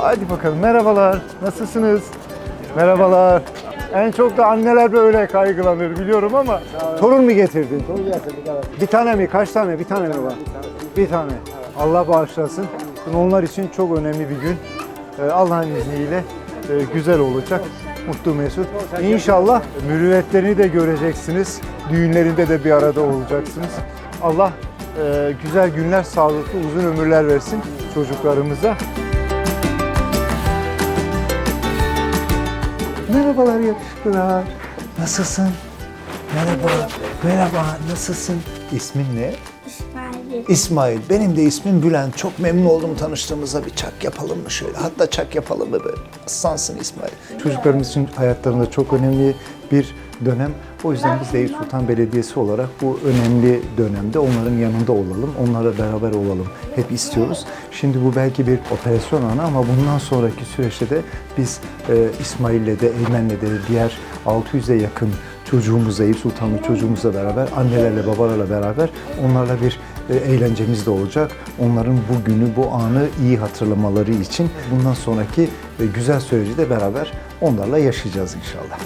Hadi bakalım. Merhabalar. Nasılsınız? Merhabalar. En çok da anneler böyle kaygılanır biliyorum ama torun mu getirdin? Bir tane mi? Kaç tane? Bir tane mi var? Bir tane. Allah bağışlasın. Onlar için çok önemli bir gün. Ee, Allah'ın izniyle e, güzel olacak. Mutlu Mesut. İnşallah mürüvvetlerini de göreceksiniz. Düğünlerinde de bir arada olacaksınız. Allah e, güzel günler, sağlıklı, uzun ömürler versin çocuklarımıza. Merhabalar yakışıklılar. Nasılsın? Merhaba. Merhaba. Nasılsın? İsmin ne? İsmail. Benim de ismim Bülent. Çok memnun oldum tanıştığımıza. Bir çak yapalım mı şöyle? Hatta çak yapalım mı böyle? Aslansın İsmail. Çocuklarımız için hayatlarında çok önemli bir dönem. O yüzden biz de Eyüp Sultan Belediyesi olarak bu önemli dönemde onların yanında olalım, onlarla beraber olalım. Hep istiyoruz. Şimdi bu belki bir operasyon anı ama bundan sonraki süreçte de biz e, İsmail'le de, Eymen'le de diğer 600'e yakın çocuğumuzla, Eyüp Sultanlı çocuğumuzla beraber, annelerle, babalarla beraber onlarla bir e, eğlencemiz de olacak. Onların bu günü, bu anı iyi hatırlamaları için bundan sonraki e, güzel süreci de beraber onlarla yaşayacağız inşallah.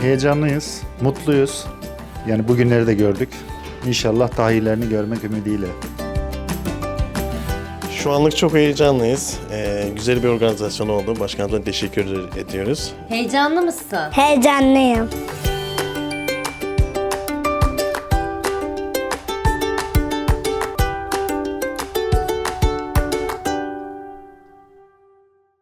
Heyecanlıyız, mutluyuz. Yani bugünleri de gördük. İnşallah daha görmek ümidiyle. Şu anlık çok heyecanlıyız. Ee, güzel bir organizasyon oldu. Başkanımıza teşekkür ediyoruz. Heyecanlı mısın? Heyecanlıyım.